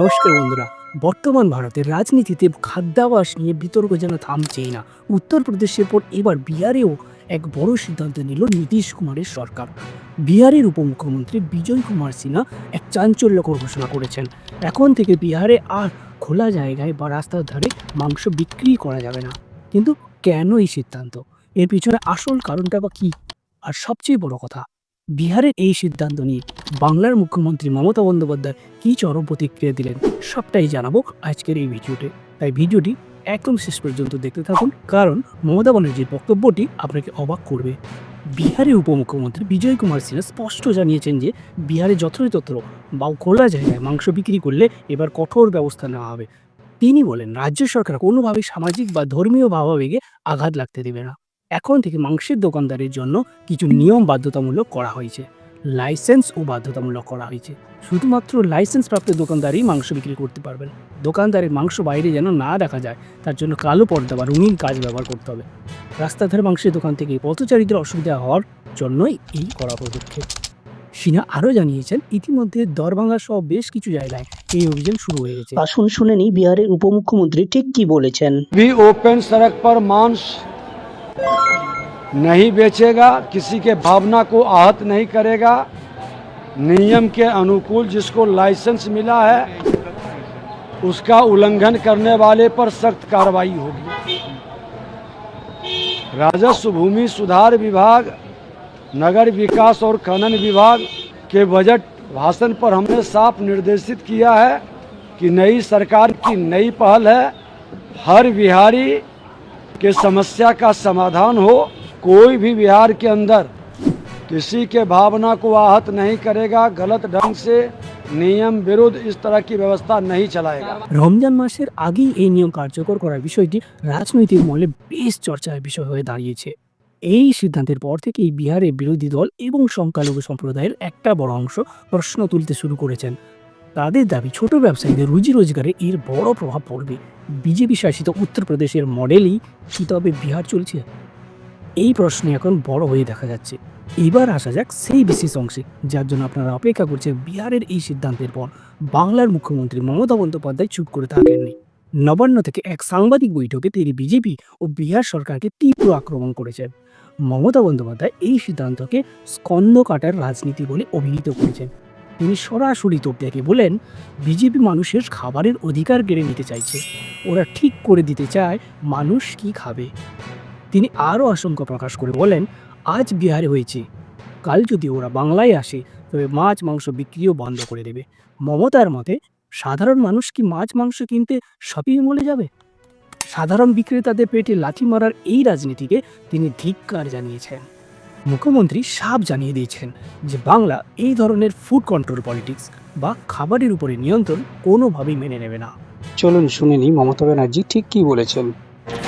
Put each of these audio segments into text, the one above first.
নমস্কার বন্ধুরা। বর্তমান ভারতের রাজনীতিতে খাদ্যাভাস নিয়ে বিতর্ক যেন থামছেই না। উত্তরপ্রদেশের পর এবার বিহারেও এক বড় সিদ্ধান্ত নিল নীতিশ কুমারের সরকার। বিহারের উপমুখ্যমন্ত্রী বিজয় কুমার সিনহা এক চাঞ্চল্যকর ঘোষণা করেছেন। এখন থেকে বিহারে আর খোলা জায়গায় বা রাস্তার ধারে মাংস বিক্রি করা যাবে না। কিন্তু কেন এই সিদ্ধান্ত? এর পিছনে আসল কারণটা বা কী? আর সবচেয়ে বড় কথা বিহারের এই সিদ্ধান্ত নিয়ে বাংলার মুখ্যমন্ত্রী মমতা বন্দ্যোপাধ্যায় কী চরম প্রতিক্রিয়া দিলেন সবটাই জানাব আজকের এই ভিডিওতে। তাই ভিডিওটি একদম শেষ পর্যন্ত দেখতে থাকুন, কারণ মমতা ব্যানার্জির বক্তব্যটি আপনাকে অবাক করবে। বিহারের উপমুখ্যমন্ত্রী বিজয় কুমার সিনহা স্পষ্ট জানিয়েছেন যে বিহারে যত্রতত্র বা খোলা জায়গায় মাংস বিক্রি করলে এবার কঠোর ব্যবস্থা নেওয়া হবে। তিনি বলেন, রাজ্য সরকার কোনোভাবেই সামাজিক বা ধর্মীয় ভাবাবেগে আঘাত লাগতে দেবে না। এখন থেকে মাংসের দোকানদারের জন্য কিছু নিয়ম বাধ্যতামূলক করা হয়েছে। লাইসেন্স ও বাধ্যতামূলক করা হয়েছে। শুধুমাত্র লাইসেন্সপ্রাপ্ত দোকানদারই মাংস বিক্রি করতে পারবেন। দোকানদারের মাংস বাইরে যেন না দেখা যায় তার জন্য কালো পর্দা বা রঙিন কাজ ব্যবহার করতে হবে। রাস্তাধারে মাংসের দোকান থেকে পথচারীদের অসুবিধা হওয়ার জন্যই এই করা পদক্ষেপ। সিনহা আরও জানিয়েছেন ইতিমধ্যে দরভাঙ্গা সহ বেশ কিছু জায়গায় এই অভিযান শুরু হয়ে গেছে। আসুন শুনেনি বিহারের উপমুখ্যমন্ত্রী ঠিক কি বলেছেন। ওপেন মাংস नहीं बेचेगा, किसी के भावना को आहत नहीं करेगा। नियम के अनुकूल जिसको लाइसेंस मिला है, उसका उल्लंघन करने वाले पर सख्त कार्रवाई होगी। राजस्व भूमि सुधार विभाग, नगर विकास और खनन विभाग के बजट भाषण पर हमने साफ़ निर्देशित किया है कि नई सरकार की नई पहल है। हर बिहारी के समस्या का समाधान हो कोई भी बिहार के अंदर किसी के भावना को आहत नहीं करेगा गलत ढंग से नियम विरुद्ध इस तरह की व्यवस्था नहीं चलाएगा রমজান মাসের আগেই এই নিয়ম কার্যকর করার বিষয়টি রাজনৈতিক মহলে বেশ চর্চার বিষয় হয়ে দাঁড়িয়েছে এই সিদ্ধান্তের পর থেকেই বিহারের বিরোধী দল এবং সংখ্যালঘু সম্প্রদায়ের একটা বড় অংশ প্রশ্ন তুলতে শুরু করেছেন তাদের দাবি ছোট ব্যবসায়ীদের রুজি রোজগারে এর বড় প্রভাব পড়বে। বিজেপি শাসিত উত্তরপ্রদেশের মডেলই কি তবে বিহার চলছে? এই প্রশ্ন এখন বড় হয়ে দেখা যাচ্ছে। এবার আসা যাক সেই বিশেষ অংশে, যার জন্য আপনারা অপেক্ষা করছেন বিহারের এই সিদ্ধান্তের পর। বাংলার মুখ্যমন্ত্রী মমতা বন্দ্যোপাধ্যায় চুপ করে থাকেননি। নবান্ন থেকে এক সাংবাদিক বৈঠকে তিনি বিজেপি ও বিহার সরকারকে তীব্র আক্রমণ করেছেন। মমতা বন্দ্যোপাধ্যায় এই সিদ্ধান্তকে স্কন্দ কাটার রাজনীতি বলে অভিহিত করেছেন। তিনি সরাসরি তোপ দেখে বলেন, বিজেপি মানুষের খাবারের অধিকার কেড়ে নিতে চাইছে। ওরা ঠিক করে দিতে চায় মানুষ কি খাবে। তিনি আরও আশঙ্কা প্রকাশ করে বলেন, আজ বিহারে হয়েছে। কাল যদি ওরা বাংলায় আসে, তবে মাছ, মাংস বিক্রিও বন্ধ করে দেবে। মমতার মতে, সাধারণ মানুষ কি মাছ, মাংস কিনতে শপিং মলে যাবে? সাধারণ বিক্রেতাদের পেটে লাথি মারার এই রাজনীতিকে তিনি ধিক্কার জানিয়েছেন। মুখ্যমন্ত্রী সাফ জানিয়ে দিয়েছেন যে বাংলা এই ধরনের ফুড কন্ট্রোল পলিটিক্স বা খাবারের উপরে নিয়ন্ত্রণ কোনোভাবেই মেনে নেবে না। চলুন শুনে নিই মমতা ব্যানার্জি ঠিক কি বলেছেন।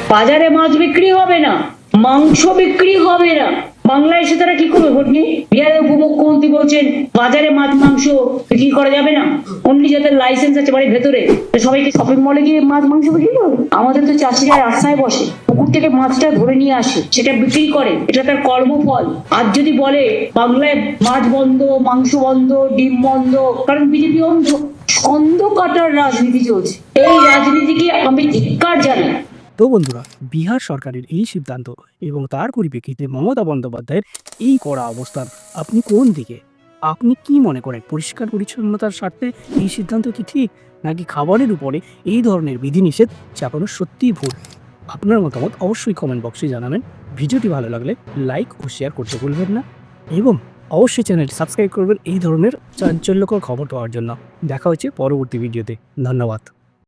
বাজারে মাছ বিক্রি হবে না মাংস বিক্রি হবে না। বাংলায় এসে তারা কি করবে ভোট নিয়ে বিহারের উপমুখ্যমন্ত্রী বলছেন, বাজারে মাছ, মাংস বিক্রি করা যাবে না। অনলি যাদের লাইসেন্স আছে বাড়ির ভেতরে। সবাইকে শপিং মলে গিয়ে মাছ, মাংস বিক্রি করবে? আমাদের তো চাষিরা রাস্তায় বসে, পুকুর থেকে মাছটা ধরে নিয়ে আসে, সেটা বিক্রি করে। এটা তার কর্মফল। আর যদি বলে, বাংলায় মাছ বন্ধ, মাংস বন্ধ, ডিম বন্ধ, কারণ বিজেপি অন্ধ অন্ধ কাটার রাজনীতি চলছে। এই রাজনীতিকে আমি ধিক্কার জানাই? তো বন্ধুরা, বিহার সরকারের এই সিদ্ধান্ত এবং তার পরিপ্রেক্ষিতে মমতা বন্দ্যোপাধ্যায়ের এই কড়া অবস্থান, আপনি কোন দিকে? আপনি কি মনে করেন, পরিষ্কার পরিচ্ছন্নতার স্বার্থে এই সিদ্ধান্ত কি ঠিক, নাকি খাবারের উপরে এই ধরনের বিধিনিষেধ চাপানো সত্যিই ভুল? আপনার মতামত অবশ্যই কমেন্ট বক্সে জানাবেন। ভিডিওটি ভালো লাগলে লাইক ও শেয়ার করতে ভুলবেন না এবং অবশ্যই চ্যানেলটি সাবস্ক্রাইব করবেন এই ধরনের চাঞ্চল্যকর খবর পাওয়ার জন্য। দেখা হচ্ছে পরবর্তী ভিডিওতে। ধন্যবাদ।